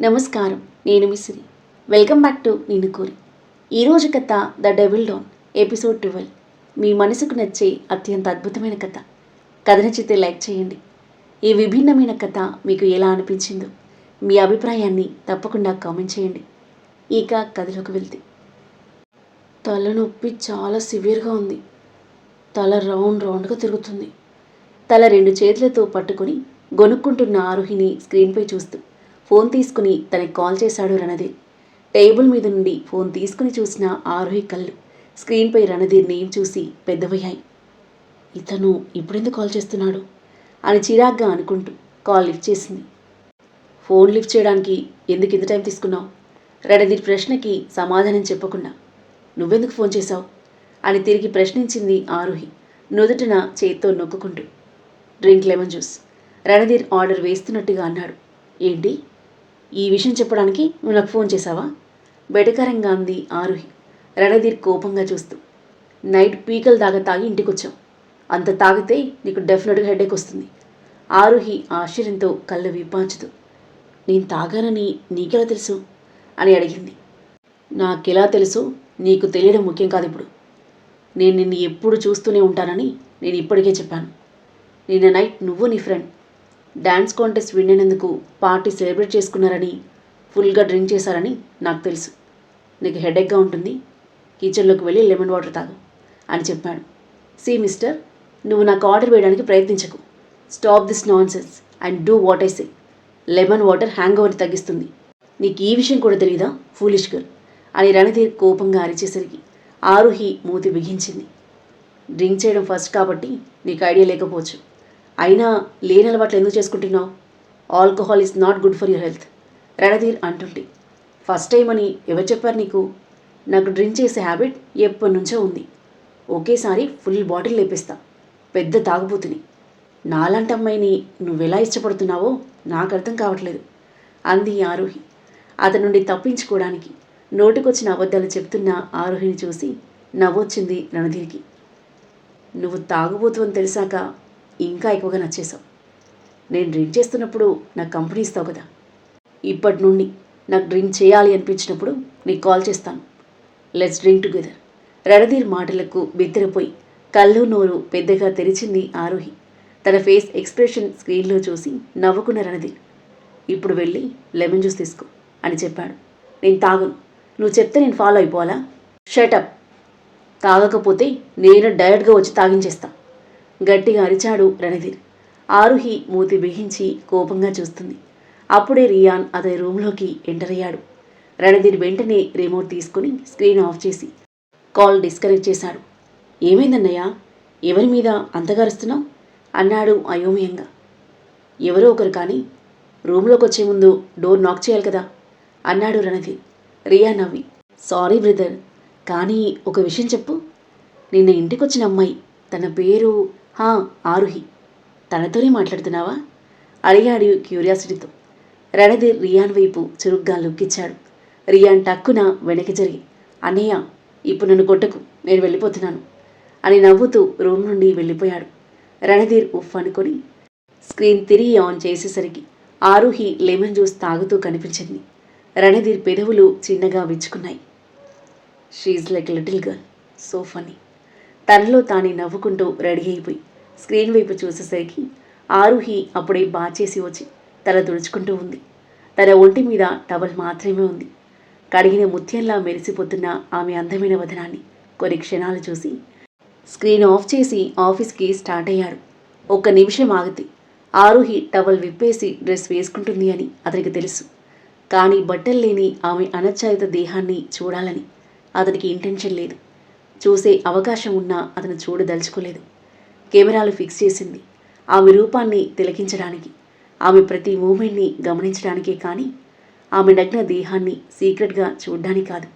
నమస్కారం నేను మిసిరి welcome back to నేను కోరి. ఈరోజు కథ the devil don episode twelve. మీ మనసుకు నచ్చే అత్యంత అద్భుతమైన కథ. కథ నచ్చితే లైక్ చేయండి. ఈ విభిన్నమైన కథ మీకు ఎలా అనిపించిందో మీ అభిప్రాయాన్ని తప్పకుండా కామెంట్ చేయండి. ఇక కథలోకి వెళ్తే. తలనొప్పి చాలా సివియర్గా ఉంది. తల రౌండ్ రౌండ్గా తిరుగుతుంది. తల రెండు చేతులతో పట్టుకొని గొనుక్కుంటున్న ఆరోహిని స్క్రీన్పై చూస్తూ ఫోన్ తీసుకుని తనకి కాల్ చేశాడు రణధీర్. టేబుల్ మీద నుండి ఫోన్ తీసుకుని చూసిన ఆరోహి కళ్ళు స్క్రీన్పై రణధీర్ నేమ్ చూసి పెద్దవయ్యాయి. ఇతను ఇప్పుడెందుకు కాల్ చేస్తున్నాడు? అని చిరాగ్గా అనుకుంటూ కాల్ లిఫ్ట్ చేసింది. ఫోన్ లిఫ్ట్ చేయడానికి ఎందుకు ఇంత టైం తీసుకున్నావు? రణధీర్ ప్రశ్నకి సమాధానం చెప్పకుండా నువ్వెందుకు ఫోన్ చేశావు? అని తిరిగి ప్రశ్నించింది ఆరోహి నుదుటిన చేత్తో నొక్కుకుంటూ. Drink lemon juice Randhir order వేస్తున్నట్టుగా అన్నాడు. ఏంటి? ఈ విషయం చెప్పడానికి నువ్వు నాకు ఫోన్ చేశావా? బెటకరంగా అంది ఆరుహి. రణధీర్ కోపంగా చూస్తూ. నైట్ పీకలు దాకా తాగి ఇంటికొచ్చావు అంత తాగితే నీకు డెఫినెట్గా హెడేక్ వస్తుంది. ఆరుహి ఆశ్చర్యంతో కళ్ళు విపాంచుతూ నేను తాగానని నీకెలా తెలుసు? అని అడిగింది. నాకెలా తెలుసు? నీకు తెలియడం ముఖ్యం కాదు ఇప్పుడు నేను నిన్ను ఎప్పుడు చూస్తూనే ఉంటానని నేను ఇప్పటికే చెప్పాను. నిన్న నైట్ నువ్వు నీ ఫ్రెండ్ డ్యాన్స్ కాంటెస్ట్ విన్నేందుకు పార్టీ సెలబ్రేట్ చేసుకున్నారని ఫుల్గా డ్రింక్ చేశారని నాకు తెలుసు. నీకు హెడేక్గా ఉంటుంది. కిచెన్లోకి వెళ్ళి లెమన్ వాటర్ తాగు అని చెప్పాడు. సి మిస్టర్ నువ్వు నాకు ఆర్డర్ వేయడానికి ప్రయత్నించకు. Stop this nonsense and do what I say. Lemon water hangover తగ్గిస్తుంది. నీకు ఈ విషయం కూడా తెలియదా ఫూలిష్ గర్ల్? అని రణధీర్ కోపంగా అరిచేసరికి ఆరుహి మూతి బిగించింది. డ్రింక్ చేయడం ఫస్ట్ కాబట్టి నీకు ఐడియా లేకపోవచ్చు. అయినా లేని అలవాట్లు ఎందుకు చేసుకుంటున్నావు? Alcohol is not good for your health Randhir అంటుంది ఫస్ట్ టైం అని ఎవరు చెప్పారు నీకు? నాకు డ్రింక్ చేసే హ్యాబిట్ ఎప్పటి నుంచో ఉంది. ఒకేసారి ఫుల్ బాటిల్ లేపిస్తా. పెద్ద తాగుబోతుని. నాలాంటి అమ్మాయిని నువ్వెలా ఇష్టపడుతున్నావో నాకు అర్థం కావట్లేదు. అంది ఆరోహి. అతని నుండి తప్పించుకోవడానికి నోటికొచ్చిన అబద్ధాలు చెప్తున్న ఆరోహిని చూసి నవ్వొచ్చింది రణధీర్కి. నువ్వు తాగుబోతు అని తెలిసాక ఇంకా ఎక్కువగా నచ్చేసావు నేను డ్రింక్ చేస్తున్నప్పుడు నాకు కంపెనీ ఇస్తావు కదా. ఇప్పటి నుండి నాకు డ్రింక్ చేయాలి అనిపించినప్పుడు నీకు కాల్ చేస్తాను. లెట్స్ డ్రింక్ టుగెదర్ రణధీర్ మాటలకు బెత్తరపోయి కళ్ళు నోరు పెద్దగా తెరిచింది ఆరోహి. తన ఫేస్ ఎక్స్ప్రెషన్ స్క్రీన్లో చూసి నవ్వుకున్న రణధీర్. ఇప్పుడు వెళ్ళి లెమన్ జ్యూస్ తీసుకో అని చెప్పాడు. నేను తాగను. నువ్వు చెప్తే నేను ఫాలో అయిపోవాలా? షటప్ తాగకపోతే నేను డైరెక్ట్గా వచ్చి తాగించేస్తా. గట్టిగా అరిచాడు రణధీర్. ఆరుహి మూతి బిగించి కోపంగా చూస్తుంది. అప్పుడే రియాన్ అతని రూమ్లోకి ఎంటర్ అయ్యాడు. రణధీర్ వెంటనే రిమోట్ తీసుకుని స్క్రీన్ ఆఫ్ చేసి కాల్ డిస్కనెక్ట్ చేశాడు. ఏమైందన్నయ్యా? ఎవరి మీద అంతగరుస్తున్నావు అన్నాడు అయోమయంగా. ఎవరో ఒకరు కానీ రూమ్లోకి వచ్చే ముందు డోర్ నాక్ చేయాలి కదా? అన్నాడు రణధీర్. రియా నవ్వి. సారీ బ్రదర్ కానీ ఒక విషయం చెప్పు. నిన్న ఇంటికొచ్చిన అమ్మాయి తన పేరు హా ఆరుహి. తనతోనే మాట్లాడుతున్నావా? అడిగాడు క్యూరియాసిటీతో. రణధీర్ రియాన్ వైపు చురుగ్గా లుక్కిచ్చాడు రియాన్ టక్కున వెనక్కి జరిగి అన్నయ్య ఇప్పుడు నన్ను కొట్టకు నేను వెళ్ళిపోతున్నాను అని నవ్వుతూ రూమ్ నుండి వెళ్ళిపోయాడు. రణధీర్ ఉఫ్ అనుకొని స్క్రీన్ తిరిగి ఆన్ చేసేసరికి ఆరుహి లెమన్ జ్యూస్ తాగుతూ కనిపించింది. రణధీర్ పెదవులు చిన్నగా విచ్చుకున్నాయి. She like little girl so funny తనలో తానే నవ్వుకుంటూ రెడీ అయిపోయి స్క్రీన్ వైపు చూసేసరికి ఆరుహి అప్పుడే బాచేసి వచ్చి తల తుడుచుకుంటూ ఉంది. తన ఒంటి మీద టవల్ మాత్రమే ఉంది. కడిగిన ముత్యంలా మెరిసిపోతున్న ఆమె అందమైన వదనాన్ని కొన్ని క్షణాలు చూసి స్క్రీన్ ఆఫ్ చేసి ఆఫీస్కి స్టార్ట్ అయ్యాడు. ఒక్క నిమిషం ఆగితే ఆరుహి టవల్ విప్పేసి డ్రెస్ వేసుకుంటుంది అని అతనికి తెలుసు. కానీ బట్టలు లేని ఆమె అనచ్చాయిత దేహాన్ని చూడాలని అతనికి ఇంటెన్షన్ లేదు. చూసే అవకాశం ఉన్నా అతను చూడదలుచుకోలేదు. కెమెరాలు ఫిక్స్ చేసింది. ఆమె రూపాన్ని తిలకించడానికి ఆమె ప్రతి మూమెంట్ని గమనించడానికే కానీ ఆమె నగ్న దేహాన్ని సీక్రెట్గా చూడ్డానికి కాదు.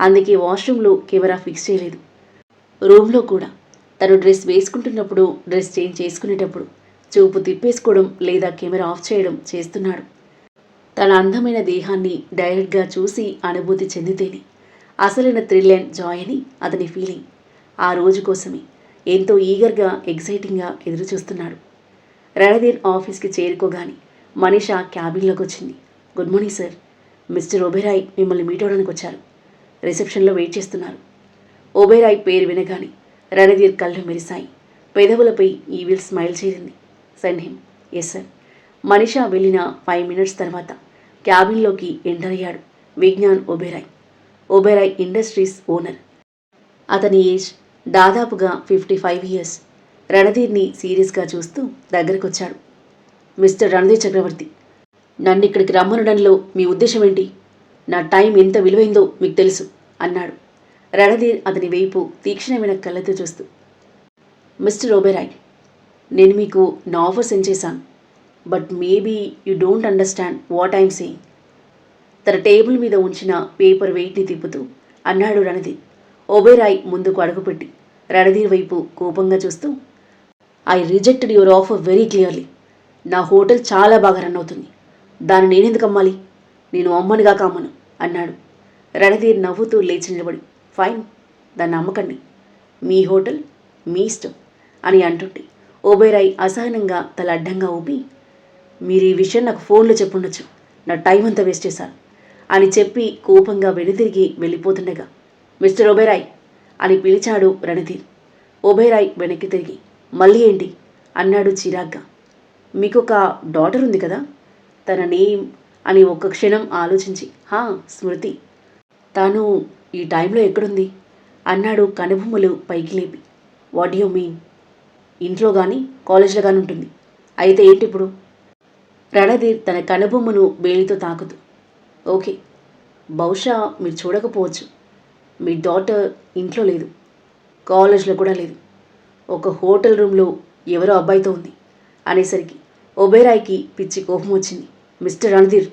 అందుకే వాష్రూమ్లో కెమెరా ఫిక్స్ చేయలేదు. రూమ్లో కూడా. తను డ్రెస్ వేసుకుంటున్నప్పుడు డ్రెస్ చేంజ్ చేసుకునేటప్పుడు చూపు తిప్పేసుకోవడం లేదా కెమెరా ఆఫ్ చేయడం చేస్తున్నాడు. తన అందమైన దేహాన్ని డైరెక్ట్గా చూసి అనుభూతి చెందితేనే అసలైన థ్రిల్ అండ్ జాయ్ అని అతని ఫీలింగ్ ఆ రోజు కోసమే. ఎంతో ఈగర్గా ఎగ్జైటింగ్గా ఎదురు చూస్తున్నాడు రణధీర్ ఆఫీస్కి చేరుకోగానే మనీషా క్యాబిన్లోకి వచ్చింది good morning sir. Mister Oberoi మిమ్మల్ని మీట్ అవ్వడానికి వచ్చారు. రిసెప్షన్లో వెయిట్ చేస్తున్నారు. ఒబెరాయ్ పేరు వినగానే రణధీర్ కళ్ళు మెరిశాయి. పెదవులపై ఈవిల్ స్మైల్ చేరింది. Send him. Yes sir. Manisha వెళ్ళిన ఫైవ్ మినిట్స్ తర్వాత క్యాబిన్లోకి ఎంటర్ అయ్యాడు విజ్ఞాన్ ఒబెరాయ్ ఒబెరాయ్ ఇండస్ట్రీస్ ఓనర్. అతని ఏజ్ దాదాపుగా ఫిఫ్టీ ఫైవ్ ఇయర్స్ రణధీర్ని సీరియస్గా చూస్తూ దగ్గరకొచ్చాడు. మిస్టర్ రణధీర్ చక్రవర్తి నన్ను ఇక్కడికి రమ్మనడంలో మీ ఉద్దేశం ఏంటి నా టైం ఎంత విలువైందో మీకు తెలుసు అన్నాడు. రణధీర్ అతని వైపు తీక్షణమైన కళ్ళతో చూస్తూ మిస్టర్ ఓబెరాయ్ నేను మీకు నా ఆఫర్ సెండ్ చేశాను but maybe you don't understand what I'm saying. తన టేబుల్ మీద ఉంచిన పేపర్ వెయిట్ని తిప్పుతూ అన్నాడు రణధీర్. ఒబేరాయ్ ముందుకు అడుగుపెట్టి రణధీర్ వైపు కోపంగా చూస్తూ I rejected your offer very clearly. నా హోటల్ చాలా బాగా రన్ అవుతుంది. దాన్ని నేనెందుకు అమ్మాలి? నేను అమ్మనుగా కామను అన్నాడు. రణధీర్ నవ్వుతూ లేచి నిలబడి ఫైన్ దాన్ని అమ్మకండి. మీ హోటల్ మీ ఇష్టం అని అంటుంటే ఓబేరాయ్ అసహనంగా తల అడ్డంగా ఊపి మీరు ఈ విషయం నాకు ఫోన్లో చెప్పుండొచ్చు. నా టైం అంతా వేస్ట్ చేశారు అని చెప్పి కోపంగా వెనుతిరిగి వెళ్ళిపోతుండగా మిస్టర్ ఒబేరాయ్ అని పిలిచాడు రణధీర్. ఒబేరాయ్ వెనక్కి తిరిగి మళ్ళీ ఏంటి? అన్నాడు చిరాగ్గా. మీకు ఒక డాటర్ ఉంది కదా? తన నేమ్ అని ఒక్క క్షణం ఆలోచించి హా స్మృతి. తాను ఈ టైంలో ఎక్కడుంది? అన్నాడు కనుబొమ్మలు పైకి లేపి. వాట్ యు మీన్ ఇంట్లో కానీ కాలేజ్లో కానీ ఉంటుంది. అయితే ఏంటి ఇప్పుడు? రణధీర్ తన కనుబొమ్మను వేలితో తాకుతూ ఓకే బహుశా మీరు చూడకపోవచ్చు. మీ డాటర్ ఇంట్లో లేదు. కాలేజ్లో కూడా లేదు. ఒక హోటల్ రూమ్లో ఎవరో అబ్బాయితో ఉంది. అనేసరికి ఒబేరాయ్కి పిచ్చి కోపం వచ్చింది. Mister Randhir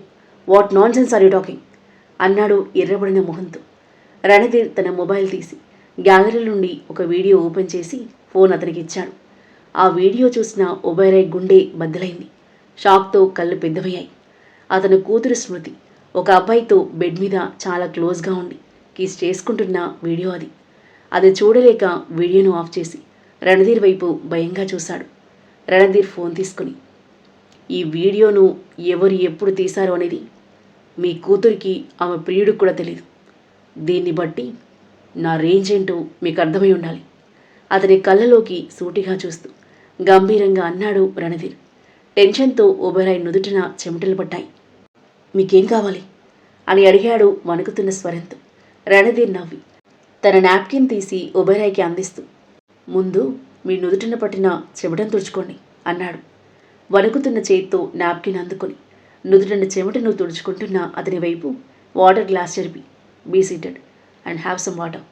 what nonsense are you talking అన్నాడు ఎర్రబడిన మొహంతో. రణధీర్ తన మొబైల్ తీసి గ్యాలరీ నుండి ఒక వీడియో ఓపెన్ చేసి ఫోన్ అతనికి ఇచ్చాడు. ఆ వీడియో చూసిన ఒబేరాయ్ గుండె బద్దలైంది. షాక్తో కళ్ళు పెద్దవయ్యాయి. అతను కూతురు స్మృతి ఒక అబ్బాయితో బెడ్ మీద చాలా క్లోజ్గా ఉండి కిస్ చేసుకుంటున్న వీడియో అది. అది చూడలేక వీడియోను ఆఫ్ చేసి రణధీర్ వైపు భయంగా చూశాడు. రణధీర్ ఫోన్ తీసుకుని ఈ వీడియోను ఎవరు ఎప్పుడు తీశారో అనేది మీ కూతురికి ఆమె ప్రియుడికి కూడా తెలియదు దీన్ని బట్టి నా రేంజ్ ఏంటో మీకు అర్థమై ఉండాలి. అతని కళ్ళలోకి సూటిగా చూస్తూ గంభీరంగా అన్నాడు రణధీర్. టెన్షన్తో ఓబెరాయ్ నుదుటిన చెమటలు పట్టాయి. మీకేం కావాలి? అని అడిగాడు వణుకుతున్న స్వరంతో. రణధీర్ నవ్వి తన నాప్కిన్ తీసి ఒబెరాయ్కి అందిస్తూ ముందు మీ నుదుటిన పట్టిన చెమటను తుడుచుకోండి అన్నాడు. వణుకుతున్న చేత్తో నాప్కిన్ అందుకొని నుదుటిన చెమటను తుడుచుకుంటున్న అతని వైపు వాటర్ గ్లాస్ జరిపి be seated and have some water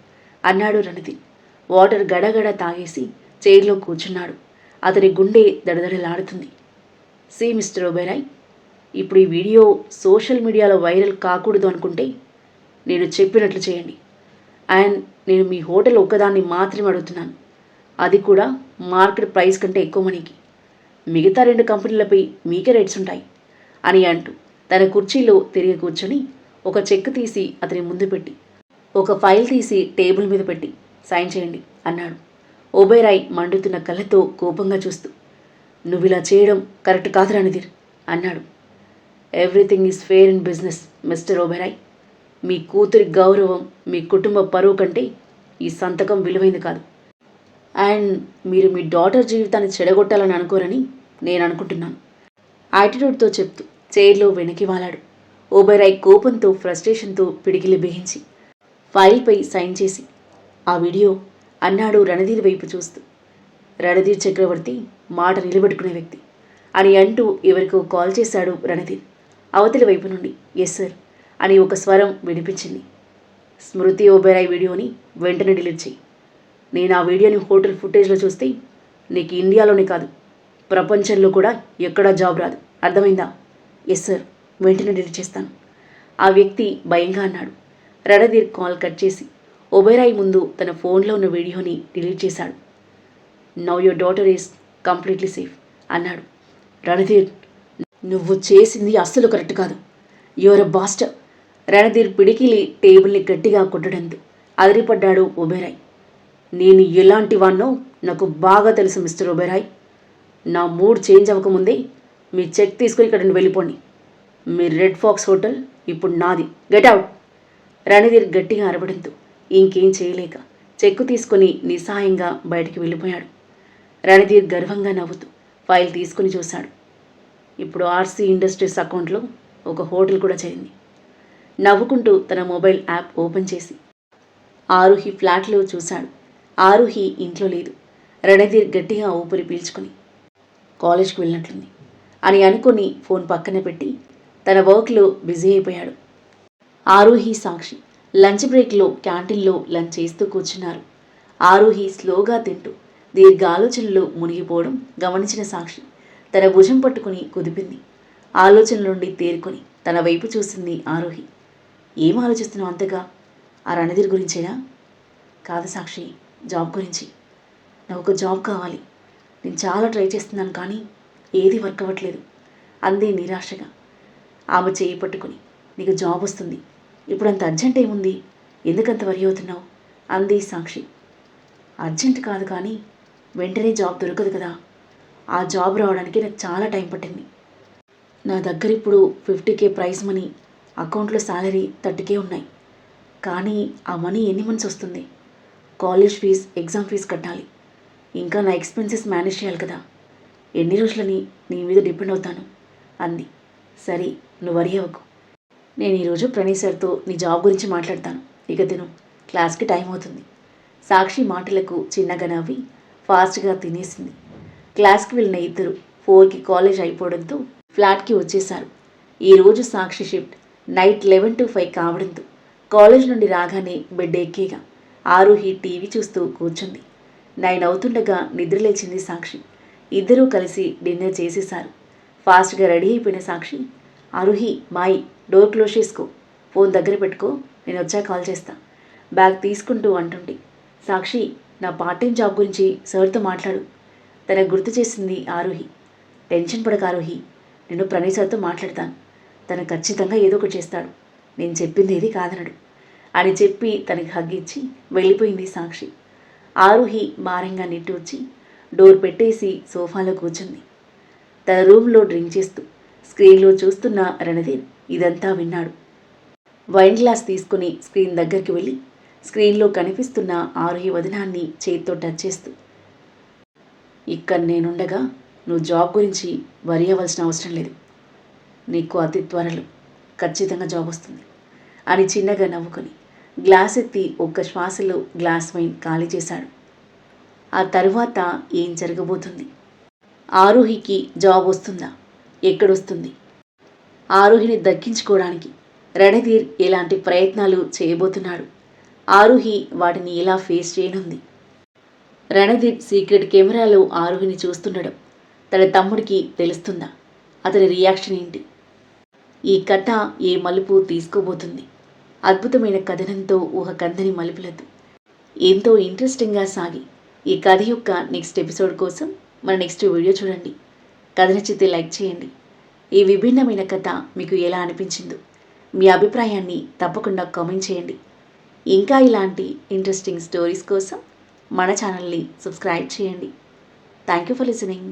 అన్నాడు రణధీర్. వాటర్ గడగడ తాగేసి చైర్లో కూర్చున్నాడు. అతని గుండె దడదడలాడుతుంది. సి మిస్టర్ ఒబెరాయ్ ఇప్పుడు ఈ వీడియో సోషల్ మీడియాలో వైరల్ కాకూడదు అనుకుంటే నేను చెప్పినట్లు చేయండి. అండ్ నేను మీ హోటల్ ఒక్కదాన్ని మాత్రమే అడుగుతున్నాను. అది కూడా మార్కెట్ ప్రైస్ కంటే ఎక్కువ మనీకి. మిగతా రెండు కంపెనీలపై మీకే రేట్స్ ఉంటాయి అని అంటూ తన కుర్చీలో తిరిగి కూర్చొని ఒక చెక్ తీసి అతని ముందు పెట్టి ఒక ఫైల్ తీసి టేబుల్ మీద పెట్టి సైన్ చేయండి అన్నాడు. ఓబేరాయ్ మండుతున్న కళ్ళతో కోపంగా చూస్తూ నువ్వు ఇలా చేయడం కరెక్ట్ కాదు రణధీర్ అన్నాడు. Everything is fair in business mister Oberoi మీ కూతురి గౌరవం మీ కుటుంబ పరువు కంటే ఈ సంతకం విలువైంది కాదు. అండ్ మీరు మీ డాటర్ జీవితాన్ని చెడగొట్టాలని అనుకోరని నేను అనుకుంటున్నాను. యాటిట్యూడ్తో చెప్తూ చైర్లో వెనక్కి వాలాడు. ఓబెరాయ్ కోపంతో ఫ్రస్ట్రేషన్తో పిడికిలి బిగించి ఫైల్పై సైన్ చేసి ఆ వీడియో అన్నాడు రణధీర్ వైపు చూస్తూ. రణధీర్ చక్రవర్తి మాట నిలబెట్టుకునే వ్యక్తి అని అంటూ ఎవరికో కాల్ చేశాడు రణధీర్. అవతలి వైపు నుండి ఎస్ సార్ అని ఒక స్వరం వినిపించింది. స్మృతి ఓబెరాయ్ వీడియోని వెంటనే డిలీట్ చేయి నేను ఆ వీడియోని హోటల్ ఫుటేజ్లో చూస్తే నీకు ఇండియాలోనే కాదు ప్రపంచంలో కూడా ఎక్కడా జాబ్ రాదు. అర్థమైందా? ఎస్ సార్ వెంటనే డిలీట్ చేస్తాను. ఆ వ్యక్తి భయంగా అన్నాడు. రణధీర్ కాల్ కట్ చేసి ఒబెరాయ్ ముందు తన ఫోన్లో ఉన్న వీడియోని డిలీట్ చేశాడు. Now your daughter is completely safe అన్నాడు. రణధీర్ నువ్వు చేసింది అస్సలు కరెక్ట్ కాదు. యువర్ అ బాస్టర్ రణధీర్ పిడికిలి టేబుల్ని గట్టిగా కొట్టడంతో అదిరిపడ్డాడు ఒబెరాయ్. నేను ఎలాంటి వాన్నో నాకు బాగా తెలుసు మిస్టర్ ఒబెరాయ్. నా మూడ్ చేంజ్ అవ్వకముందే మీ చెక్ తీసుకుని ఇక్కడ నుండి వెళ్ళిపోండి. మీ రెడ్ ఫాక్స్ హోటల్ ఇప్పుడు నాది. Get out. రణధీర్ గట్టిగా అరవడంతో ఇంకేం చేయలేక చెక్కు తీసుకుని నిస్సహాయంగా బయటికి వెళ్ళిపోయాడు. రణధీర్ గర్వంగా నవ్వుతూ ఫైల్ తీసుకుని చూశాడు. ఇప్పుడు ఆర్సీ ఇండస్ట్రీస్ అకౌంట్లో ఒక హోటల్ కూడా చేరింది. నవ్వుకుంటూ తన మొబైల్ యాప్ ఓపెన్ చేసి. ఆరుహి ఫ్లాట్లో చూశాడు. ఆరుహి ఇంట్లో లేదు. రణధీర్ గట్టిగా ఊపిరి పీల్చుకుని కాలేజ్కి వెళ్ళినట్లుంది అని అనుకుని ఫోన్ పక్కన పెట్టి తన వర్క్లో బిజీ అయిపోయాడు. ఆరుహి సాక్షి లంచ్ బ్రేక్లో క్యాంటీన్లో లంచ్ చేస్తూ కూర్చున్నారు. ఆరుహి స్లోగా తింటూ దీర్ఘ ఆలోచనలో మునిగిపోవడం గమనించిన సాక్షి తన భుజం పట్టుకుని కుదిపింది. ఆలోచన నుండి తేరుకొని తన వైపు చూసింది ఆరోహి. ఏం ఆలోచిస్తున్నావు అంతగా? ఆ రణధీర్ గురించేనా? కాదు సాక్షి జాబ్ గురించి. నాకు ఒక జాబ్ కావాలి. నేను చాలా ట్రై చేస్తున్నాను కానీ ఏది వర్క్ అవ్వట్లేదు. అందే నిరాశగా. ఆమె చేయి పట్టుకుని నీకు జాబ్ వస్తుంది. ఇప్పుడు అంత అర్జెంట్ ఏముంది? ఎందుకంత వరి అవుతున్నావు? అంది సాక్షి. అర్జెంట్ కాదు కానీ వెంటనే జాబ్ దొరకదు కదా. ఆ జాబ్ రావడానికి నాకు చాలా టైం పట్టింది. నా దగ్గర ఇప్పుడు ఫిఫ్టీ కే ప్రైజ్ మనీ అకౌంట్లో శాలరీ థర్టీకే ఉన్నాయి. కానీ ఆ మనీ ఎన్ని మంత్స్ వస్తుంది? కాలేజ్ ఫీజ్ ఎగ్జామ్ ఫీజ్ కట్టాలి. ఇంకా నా ఎక్స్పెన్సెస్ మేనేజ్ చేయాలి కదా. ఎన్ని రోజులని నీ మీద డిపెండ్ అవుతాను? అంది. సరే నువ్వు వరి అవ్వకు. నేను ఈరోజు ప్రణయ్ సార్తో నీ జాబ్ గురించి మాట్లాడతాను. ఇక తిను. క్లాస్కి టైం అవుతుంది. సాక్షి మాటలకు చిన్నగా నవ్వి ఫాస్ట్గా తినేసింది. క్లాస్కి వెళ్ళిన ఇద్దరు ఫోర్కి కాలేజ్ అయిపోవడంతో ఫ్లాట్కి వచ్చేశారు. ఈరోజు Sakshi shift. Night eleven to five కావడంతో కాలేజ్ నుండి రాగానే బెడ్ ఎక్కేగా. ఆరుహి టీవీ చూస్తూ కూర్చుంది. నైన్ అవుతుండగా నిద్రలేచింది సాక్షి. ఇద్దరూ కలిసి డిన్నర్ చేసేశారు. ఫాస్ట్గా రెడీ అయిపోయిన సాక్షి అరుహి మాయి డోర్ క్లోజ్ చేసుకో. ఫోన్ దగ్గర పెట్టుకో. నేను వచ్చా కాల్ చేస్తా. బ్యాగ్ తీసుకుంటూ అంటుండి సాక్షి నా పార్ట్ టైం జాబ్ గురించి సార్తో మాట్లాడు. తన గుర్తు చేసింది ఆరుహి. టెన్షన్ పడక ఆరుహి. నేను ప్రణయ్ సార్తో మాట్లాడతాను. తను ఖచ్చితంగా ఏదో ఒకటి చేస్తాడు. నేను చెప్పింది ఏది కాదనడు. అని చెప్పి తనకి హగ్ ఇచ్చి వెళ్ళిపోయింది సాక్షి. ఆరుహి భారంగా నిట్టూర్చి డోర్ పెట్టేసి సోఫాలో కూర్చుంది. తన రూమ్లో డ్రింక్ చేస్తూ స్క్రీన్లో చూస్తున్న రణధీర్ ఇదంతా విన్నాడు. వైన్ గ్లాస్ తీసుకుని స్క్రీన్ దగ్గరికి వెళ్ళి స్క్రీన్లో కనిపిస్తున్న ఆరుహి వదనాన్ని చేతితో టచ్ చేస్తూ ఇక్కడ నేనుండగా నువ్వు జాబ్ గురించి వరి అవ్వాల్సిన అవసరం లేదు. నీకు అతి త్వరలో ఖచ్చితంగా జాబ్ వస్తుంది. అని చిన్నగా నవ్వుకొని గ్లాస్ ఎత్తి ఒక్క శ్వాసలో గ్లాస్ వైన్ ఖాళీ చేశాడు. ఆ తరువాత ఏం జరగబోతుంది? ఆరోహికి జాబ్ వస్తుందా? ఎక్కడొస్తుంది? ఆరోహిని దక్కించుకోవడానికి రణధీర్ ఎలాంటి ప్రయత్నాలు చేయబోతున్నాడు? ఆరోహి వాటిని ఎలా ఫేస్ చేయనుంది? రణధీర్ సీక్రెట్ కెమెరాలో ఆరోహిని చూస్తుండడం తన తమ్ముడికి తెలుస్తుందా? అతని రియాక్షన్ ఏంటి? ఈ కథ ఏ మలుపు తీసుకోబోతుంది? అద్భుతమైన కథనంతో ఊహ కందని మలుపులదు ఎంతో ఇంట్రెస్టింగ్గా సాగి ఈ కథ యొక్క నెక్స్ట్ ఎపిసోడ్ కోసం మన నెక్స్ట్ వీడియో చూడండి. కథ నచ్చితే లైక్ చేయండి. ఈ విభిన్నమైన కథ మీకు ఎలా అనిపించిందో మీ అభిప్రాయాన్ని తప్పకుండా కామెంట్ చేయండి. ఇంకా ఇలాంటి ఇంట్రెస్టింగ్ స్టోరీస్ కోసం మన ఛానల్ని సబ్స్క్రైబ్ చేయండి. Thank you for listening.